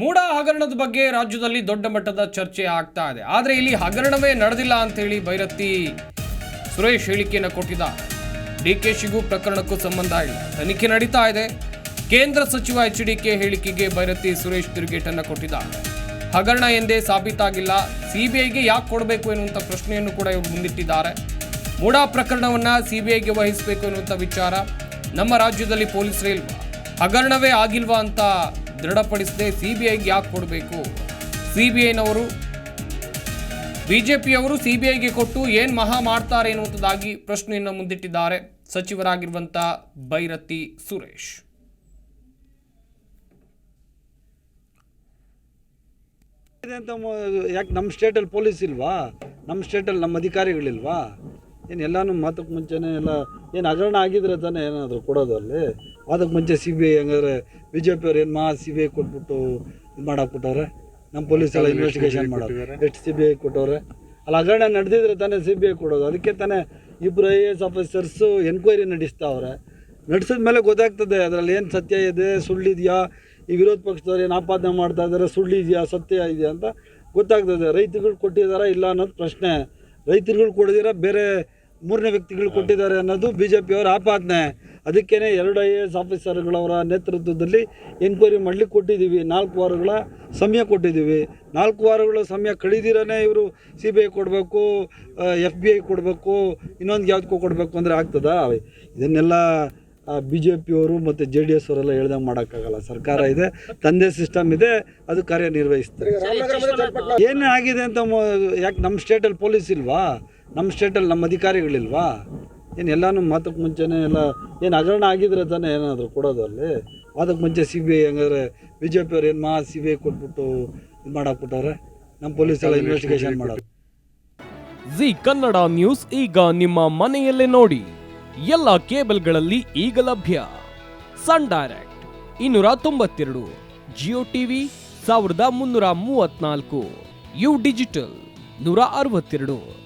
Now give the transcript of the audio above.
ಮೂಡ ಹಗರಣದ ಬಗ್ಗೆ ರಾಜ್ಯದಲ್ಲಿ ದೊಡ್ಡ ಮಟ್ಟದ ಚರ್ಚೆ ಆಗ್ತಾ ಇದೆ. ಆದರೆ ಇಲ್ಲಿ ಹಗರಣವೇ ನಡೆದಿಲ್ಲ ಅಂತೇಳಿ ಭೈರತಿ ಸುರೇಶ್ ಹೇಳಿಕೆಯನ್ನು ಕೊಟ್ಟಿದ್ದಾರೆ ಡಿಕೆಶಿಗೂ ಪ್ರಕರಣಕ್ಕೂ ಸಂಬಂಧ ಇಲ್ಲ. ತನಿಖೆ ನಡೀತಾ ಇದೆ. ಕೇಂದ್ರ ಸಚಿವ ಎಚ್ ಡಿ ಕೆ ಹೇಳಿಕೆಗೆ ಭೈರತಿ ಸುರೇಶ್ ತಿರುಗೇಟನ್ನು ಕೊಟ್ಟಿದ್ದ. ಹಗರಣ ಎಂದೇ ಸಾಬೀತಾಗಿಲ್ಲ. ಸಿಬಿಐಗೆ ಯಾಕೆ ಕೊಡಬೇಕು ಎನ್ನುವಂಥ ಪ್ರಶ್ನೆಯನ್ನು ಕೂಡ ಇವರು ಮುಂದಿಟ್ಟಿದ್ದಾರೆ. ಮೂಡಾ ಪ್ರಕರಣವನ್ನು ಸಿಬಿಐಗೆ ವಹಿಸಬೇಕು ಎನ್ನುವಂಥ ವಿಚಾರ ನಮ್ಮ ರಾಜ್ಯದಲ್ಲಿ ಪೊಲೀಸರೇ ಇಲ್ವಾ? ಹಗರಣವೇ ಆಗಿಲ್ವಾ ಅಂತ ದೃಢಪಡಿಸದೆ ಸಿಬಿಐಗೆ ಯಾಕೆ ಕೊಡಬೇಕು? ಸಿಬಿಐನವರು, ಬಿಜೆಪಿಯವರು ಸಿಬಿಐಗೆ ಕೊಟ್ಟು ಏನು ಮಹಾ ಮಾಡ್ತಾರೆ ಎನ್ನುವಂಥದ್ದಾಗಿ ಪ್ರಶ್ನೆಯನ್ನು ಮುಂದಿಟ್ಟಿದ್ದಾರೆ ಸಚಿವರಾಗಿರುವಂಥ ಭೈರತಿ ಸುರೇಶ್. ಯಾಕೆ ನಮ್ಮ ಸ್ಟೇಟಲ್ಲಿ ಪೊಲೀಸ್ ಇಲ್ವಾ? ನಮ್ಮ ಸ್ಟೇಟಲ್ಲಿ ನಮ್ಮ ಅಧಿಕಾರಿಗಳಿಲ್ವಾ? ಏನು ಎಲ್ಲನೂ ಮಾತಕ್ಕೆ ಮುಂಚೆನೇ ಎಲ್ಲ ಏನು ಹಗರಣ ಆಗಿದ್ರೆ ತಾನೇ ಏನಾದರೂ ಕೊಡೋದು ಅಲ್ಲಿ? ಅದಕ್ಕೆ ಮುಂಚೆ ಸಿ ಬಿ ಐ ಹಂಗಾದ್ರೆ ಬಿ ಜೆ ಪಿಯವ್ರು ಏನು ಮಾ ಸಿ ಬಿ ಐ ಕೊಟ್ಬಿಟ್ಟು ಇದು ಮಾಡಾಕ್ಬಿಟ್ಟವ್ರೆ? ನಮ್ಮ ಪೊಲೀಸ್ ಎಲ್ಲ ಇನ್ವೆಸ್ಟಿಗೇಷನ್ ಮಾಡೋದು ಎಷ್ಟು ಸಿ ಬಿ ಐ ಕೊಟ್ಟವ್ರೆ? ಅಲ್ಲಿ ಹಗರಣ ನಡೆದಿದ್ರೆ ತಾನೇ ಸಿ ಬಿ ಐ ಕೊಡೋದು. ಅದಕ್ಕೆ ತಾನೇ ಇಬ್ಬರು I A S officers enquiry ನಡೆಸ್ತಾವ್ರೆ. ನಡೆಸಿದ ಮೇಲೆ ಗೊತ್ತಾಗ್ತದೆ ಅದರಲ್ಲಿ ಏನು ಸತ್ಯ ಇದೆ ಸುಳ್ಳಿದೆಯಾ ಈ ವಿರೋಧ ಪಕ್ಷದವ್ರು ಏನು ಆಪಾದನೆ ಮಾಡ್ತಾ ಇದ್ದಾರೆ ಸುಳ್ಳಿದೆಯಾ ಸತ್ಯ ಇದೆಯಾ ಅಂತ ಗೊತ್ತಾಗ್ತದೆ. ರೈತರುಗಳು ಕೊಟ್ಟಿದ್ದಾರಾ ಇಲ್ಲ ಅನ್ನೋದು ಪ್ರಶ್ನೆ. ರೈತರುಗಳು ಕೊಡಿದಿರ ಬೇರೆ ಮೂರನೇ ವ್ಯಕ್ತಿಗಳು ಕೊಟ್ಟಿದ್ದಾರೆ ಅನ್ನೋದು ಬಿ ಜೆ ಪಿಯವರ ಆಪಾದನೆ ಅದಕ್ಕೇ ಎರಡು ಐ ಎ ಎಸ್ ಆಫೀಸರ್ಗಳವರ ನೇತೃತ್ವದಲ್ಲಿ ಎನ್ಕ್ವೈರಿ ಮಾಡಲಿಕ್ಕೆ ಕೊಟ್ಟಿದ್ದೀವಿ. ನಾಲ್ಕು ವಾರಗಳ ಸಮಯ ಕೊಟ್ಟಿದ್ದೀವಿ. ನಾಲ್ಕು ವಾರಗಳ ಸಮಯ ಕಳೆದಿರೇ ಇವರು ಸಿ ಬಿ ಐ ಕೊಡಬೇಕು ಎಫ್ ಬಿ ಐ ಕೊಡಬೇಕು ಇನ್ನೊಂದು ಯಾವುದಕ್ಕೂ ಕೊಡಬೇಕು ಅಂದರೆ ಆಗ್ತದಾ? ಇದನ್ನೆಲ್ಲ ಬಿ ಜೆ ಪಿಯವರು ಮತ್ತು ಜೆ ಡಿ ಎಸ್ ಅವರೆಲ್ಲ ಹೇಳ್ದಂಗೆ ಮಾಡೋಕ್ಕಾಗಲ್ಲ. ಸರ್ಕಾರ ಇದೆ ತಂದೆ ಸಿಸ್ಟಮ್ ಇದೆ ಅದು ಕಾರ್ಯನಿರ್ವಹಿಸ್ತಾರೆ. ಏನೇ ಆಗಿದೆ ಅಂತ ಯಾಕೆ ನಮ್ಮ ಸ್ಟೇಟಲ್ಲಿ ಪೊಲೀಸ್ ಇಲ್ವಾ? ನಮ್ಮ ಸ್ಟೇಟಲ್ಲಿ ನಮ್ಮ ಅಧಿಕಾರಿಗಳಿಲ್ವಾ? ಏನು ಎಲ್ಲನೂ ಮಾತಕ್ಕೆ ಮುಂಚೆನೇ ಎಲ್ಲ ಏನು ಹಗರಣ ಆಗಿದ್ರೆ ತಾನೇ ಏನಾದರೂ ಕೊಡೋದು ಅಲ್ಲಿ? ಅದಕ್ಕೆ ಮುಂಚೆ ಸಿ ಬಿ ಐ ಹಂಗಾದ್ರೆ ಬಿ ಜೆ ಪಿಯವ್ರು ಏನು ಮಾ ಸಿ ಬಿ ಐ ಕೊಟ್ಬಿಟ್ಟು ಇದು ಮಾಡಾಕ್ಬಿಟ್ಟವ್ರೆ? ನಮ್ಮ ಪೊಲೀಸ್ ಎಲ್ಲ ಇನ್ವೆಸ್ಟಿಗೇಷನ್ ಮಾಡೋದು. ಜಿ ಕನ್ನಡ ನ್ಯೂಸ್ ಈಗ ನಿಮ್ಮ ಮನೆಯಲ್ಲೇ ನೋಡಿ. ಎಲ್ಲ ಕೇಬಲ್ಗಳಲ್ಲಿ ಈಗ ಲಭ್ಯ. ಸನ್ ಡೈರೆಕ್ಟ್ ಇನ್ನೂರ ತೊಂಬತ್ತೆರಡು, ಜಿಯೋ ಟಿವಿ ಸಾವಿರದ ಮುನ್ನೂರ ಮೂವತ್ನಾಲ್ಕು ಯು ಡಿಜಿಟಲ್ ನೂರ ಅರವತ್ತೆರಡು.